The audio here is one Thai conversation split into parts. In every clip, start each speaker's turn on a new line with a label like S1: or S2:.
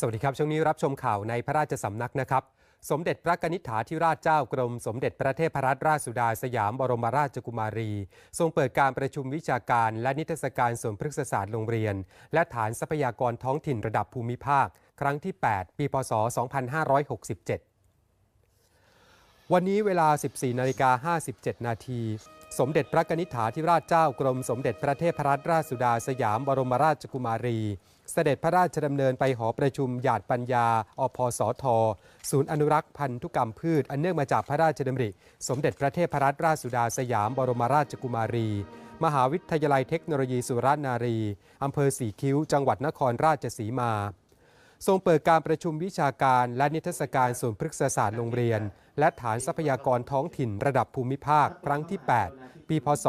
S1: สวัสดีครับ ช่วงนี้รับชมข่าวในพระราชสำนักนะครับ สมเด็จพระกนิษฐาธิราชเจ้ากรม สมเด็จพระเทพรัตนราชสุดาสยามบรมราชกุมารี ทรงเปิดการประชุมวิชาการและนิทรรศการส่วนพฤกษศาสตร์โรงเรียน และฐานทรัพยากรท้องถิ่นระดับภูมิภาค ครั้งที่ 8 ปี พศ 2567 วันนี้เวลา 14นาฬิกา57 นาที สมเด็จพระนิษฐาธิราชเจ้ากรมสมเด็จพระเทพรัตนราชสุดาสยามบรมราชกุมารี เสด็จพระราชดำเนินไปหอประชุมหยาดปัญญา อพสท ศูนย์อนุรักษ์พันธุกรรมพืช อันเนื่องมาจากพระราชดำริ สมเด็จพระเทพรัตนราชสุดาสยามบรมราชกุมารี มหาวิทยาลัยเทคโนโลยีสุรานารีอำเภอสีคิ้ว จังหวัดนครราชสีมา ทรงเปิดการประชุมวิชาการและนิทรรศการส่วนพฤกษศาสตร์โรงเรียน และฐานทรัพยากรท้องถิ่นระดับภูมิภาค ครั้งที่ 8 ปี พศ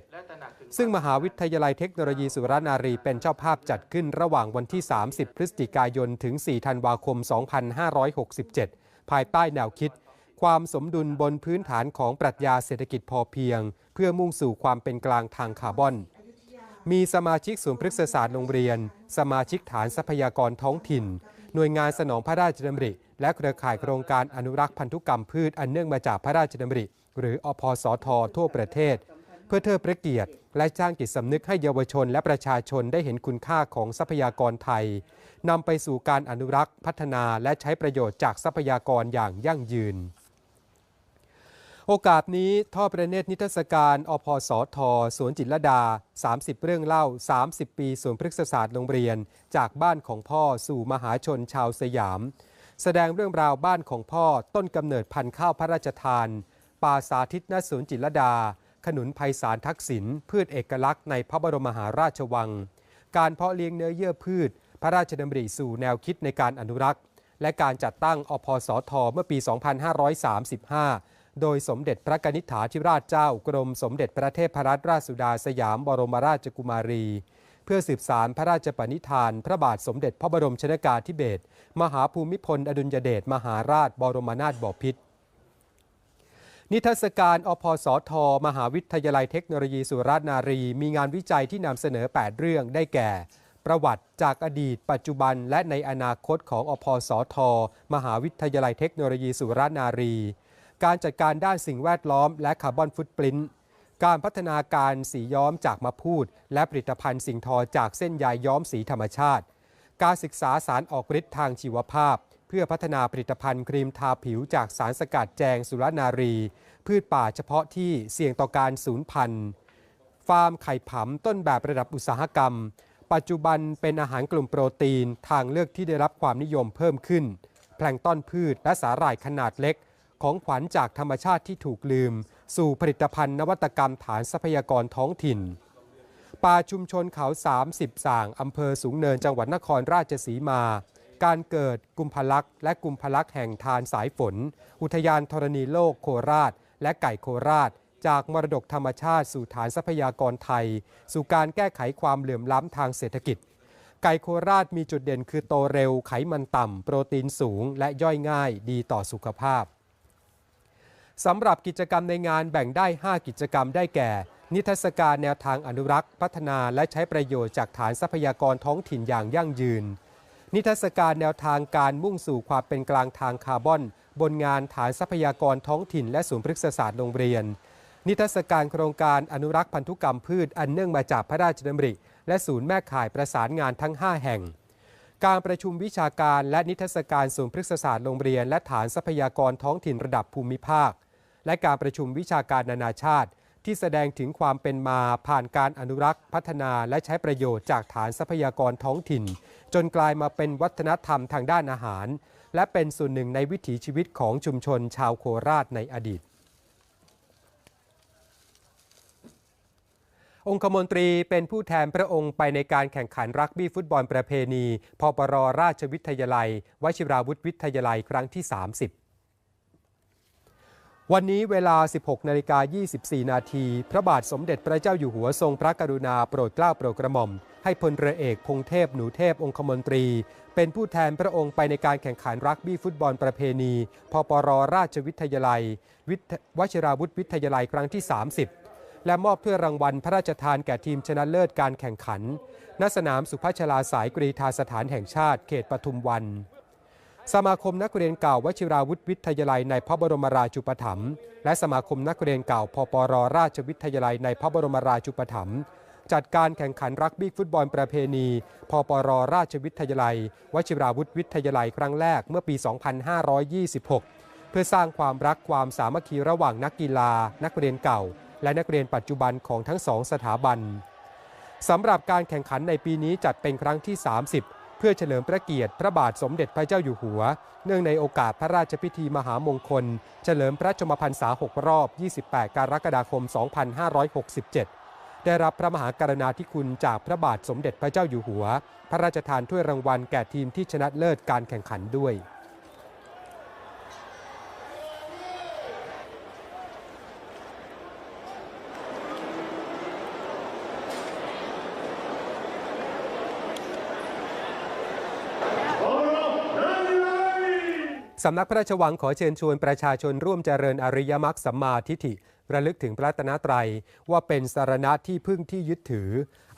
S1: 2567 ซึ่งมหาวิทยาลัยเทคโนโลยีสุรานารีเป็นเจ้าภาพจัดขึ้นระหว่างวันที่ 30 พฤศจิกายน ถึง 4 ธันวาคม 2567 ภายใต้แนวคิด ความสมดุลบนพื้นฐานของปรัชญาเศรษฐกิจพอเพียง เพื่อมุ่งสู่ความเป็นกลางทางคาร์บอน มีสมาชิกศูนย์พฤกษศาสตร์โรงเรียน สมาชิกฐานทรัพยากรท้องถิ่น หน่วยงานสนองพระราชดำริ และเครือข่ายโครงการอนุรักษ์พันธุกรรมพืชอันเนื่องมาจากพระราชดำริ หรืออพสททั่วประเทศ เพื่อเทิดพระเกียรติ และสร้างจิตสำนึกให้เยาวชน และประชาชนได้เห็นคุณค่าของทรัพยากรไทยนำไปสู่การอนุรักษ์ พัฒนาและใช้ประโยชน์จากทรัพยากรอย่างยั่งยืน โอกาสนี้ท่อประเนตรนิทรรศการอพสทสวนจิตรดา 30 เรื่องเล่า 30 ปีสวนพฤกษศาสตร์โรงเรียน จากบ้านของพ่อสู่มหาชนชาวสยาม แสดงเรื่องราวบ้านของพ่อต้นกำเนิดพันธุ์ข้าวพระราชทาน ป่าสาธิตณสวนจิตรดา ขนุนไพศาลทักษิณพืชเอกลักษณ์ในพระบรมมหาราชวัง การเพาะเลี้ยงเนื้อเยื่อพืช พระราชดำริสู่แนวคิดในการอนุรักษ์ และการจัดตั้งอพสทเมื่อปี 2535 โดยสมเด็จพระกนิษฐาธิราชเจ้ากรมสมเด็จพระเทพรัตนราชสุดาสยามบรมราชกุมารี เพื่อสืบสารพระราชปณิธาน พระบาทสมเด็จพระบรมชนากาธิเบศรมหาภูมิพลอดุลยเดชมหาราชบรมนาถบพิตรนิทรรศการอพสท มหาวิทยาลัยเทคโนโลยีสุราษฎร์นารี มีงานวิจัยที่นำเสนอ 8 เรื่องได้แก่ ประวัติจากอดีต ปัจจุบัน และในอนาคตของอพสท มหาวิทยาลัยเทคโนโลยีสุราษฎร์นารี การจัดการด้านสิ่งแวดล้อม และคาร์บอนฟุตปรินท์การพัฒนาการสีย้อมจากมะพูด และผลิตภัณฑ์สิ่งทอจากเส้นใยย้อมสีธรรมชาติ การศึกษาสารออกฤทธิ์ทางชีวภาพ เพื่อพัฒนาผลิตภัณฑ์ครีมทาผิวจากสารสกัดแจงสุรนารี พืชป่าเฉพาะที่เสี่ยงต่อการสูญพันธุ์ ฟาร์มไข่ผำต้นแบบระดับอุตสาหกรรม ปัจจุบันเป็นอาหารกลุ่มโปรตีน ทางเลือกที่ได้รับความนิยมเพิ่มขึ้น แพลงต้นพืชและสาหร่ายขนาดเล็ก ของขวัญจากธรรมชาติที่ถูกลืม สู่ผลิตภัณฑ์นวัตกรรมฐานทรัพยากรท้องถิ่น ป่าชุมชนเขา 30 ส่างอำเภอสูงเนินจังหวัดนครราชสีมา การเกิดกุมพลักษ์และกุมพลักษ์แห่งทานสายฝน อุทยานธรณีโลกโคราช และไก่โคราช จากมรดกธรรมชาติสู่ฐานทรัพยากรไทย สู่การแก้ไขความเหลื่อมล้ำทางเศรษฐกิจไก่โคราชมีจุดเด่นคือโตเร็ว ไขมันต่ำ โปรตีนสูง และย่อยง่ายดีต่อสุขภาพ สำหรับกิจกรรมในงานแบ่งได้ 5 กิจกรรมได้แก่ นิทรรศการแนวทางอนุรักษ์ พัฒนาและใช้ประโยชน์จากฐานทรัพยากรท้องถิ่นอย่างยั่งยืน นิทรรศการแนวทางการมุ่งสู่ความเป็นกลางทางคาร์บอน บนงานฐานทรัพยากรท้องถิ่น และศูนย์พฤกษศาสตร์โรงเรียน นิทรรศการโครงการอนุรักษ์พันธุกรรมพืชอันเนื่องมาจากพระราชดำริ และศูนย์แม่ข่ายประสานงานทั้ง 5 แห่งการประชุมวิชาการและนิทรรศการศูนย์พฤกษศาสตร์โรงเรียน และฐานทรัพยากรท้องถิ่นระดับภูมิภาค และการประชุมวิชาการนานาชาติ ที่แสดงถึงความเป็นมาผ่านการอนุรักษ์ พัฒนาและใช้ประโยชน์จากฐานทรัพยากรท้องถิ่น จนกลายมาเป็นวัฒนธรรมทางด้านอาหาร และเป็นส่วนหนึ่งในวิถีชีวิตของชุมชนชาวโคราชในอดีตองคมนตรีเป็นผู้แทนพระองค์ไปในการแข่งขันรักบี้ฟุตบอลประเพณี พปรราชวิทยาลัย วชิราวุธวิทยาลัยครั้งที่ 30 วันนี้เวลา 16นาฬิกา24 นาทีพระบาทสมเด็จพระเจ้าอยู่หัวทรงพระกรุณาโปรดเกล้าโปรดกระหม่อม ให้พลเรือเอกพงเทพหนูเทพองคมนตรี เป็นผู้แทนพระองค์ไปในการแข่งขันรักบี้ฟุตบอลประเพณีพปรราชวิทยาลัยววชิราวุธวิทยาลัยครั้งที่ 30 และมอบถ้วยรางวัลพระราชทานแก่ทีมชนะเลิศการแข่งขัน ณ สนามสุพัชลาสายกรีธาสถานแห่งชาติเขตปทุมวัน สมาคมนักเรียนเก่าวชิราวุธวิทยาลัยในพระบรมราชูปถัมภ์และสมาคมนักเรียนเก่าพปรราชวิทยาลัยในพระบรมราชูปถัมภ์จัดการแข่งขันรักบี้ฟุตบอลประเพณีพปรราชวิทยาลัย วชิราวุธวิทยาลัยครั้งแรกเมื่อปี 2526 เพื่อสร้างความรักความสามัคคีระหว่างนักกีฬา นักเรียนเก่า และนักเรียนปัจจุบันของทั้งสองสถาบันสำหรับการแข่งขันในปีนี้จัดเป็นครั้งที่ 30 เพื่อเฉลิมพระเกียรติพระบาทสมเด็จพระเจ้าอยู่หัว เนื่องในโอกาสพระราชพิธีมหามงคล เฉลิมพระชมพรรษา 6 รอบ 28 กรกฎาคม 2567 ได้รับพระมหากรณาธิคุณจากพระบาทสมเด็จพระเจ้าอยู่หัว พระราชทานถ้วยรางวัลแก่ทีมที่ชนะเลิศการแข่งขันด้วย สำนักพระราชวังขอเชิญชวนประชาชนร่วมเจริญอริยมรรคสัมมาทิฏฐิ ระลึกถึงพระรัตนตรว่าเป็นสารณะที่พึ่งที่ยึดถือ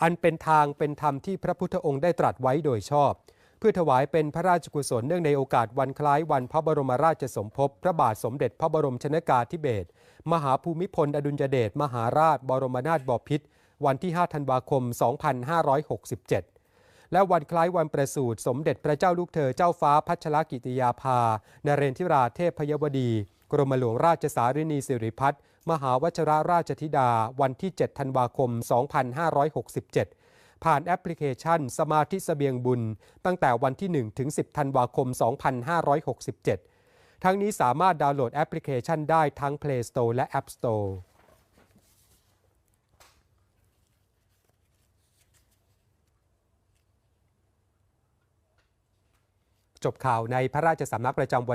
S1: อันเป็นทางเป็นธรรมที่พระพุทธองค์ได้ตรัสไว้โดยชอบ เพื่อถวายเป็นพระราชกุศลเนื่องในโอกาสวันคล้ายวันพระบรมราชสมภพพระบาทสมเด็จพระบรมชนากาธิเบศรมหาภูมิพลอดุลยเดชมหาราช บรมนาถบพิตรวันที่ 5 ธันวาคม 2567 และวันคล้ายวันประสูติสมเด็จพระเจ้าลูกเธอเจ้าฟ้าพัชรกิติยาภา นเรนทิราเทพยวดี กรมหลวงราชสารินีสิริพัฒน์มหาวชราราชธิดา วันที่ 7 ธันวาคม 2567 ผ่านแอปพลิเคชัน สมาธิสเสบียงบุญ ตั้งแต่วันที่ 1 ถึง 10 ธันวาคม 2567 ทั้งนี้สามารถดาวน์โหลดแอปพลิเคชันได้ทั้ง Play Store และ App Store จบข่าวในพระราชสำนักประจำวัน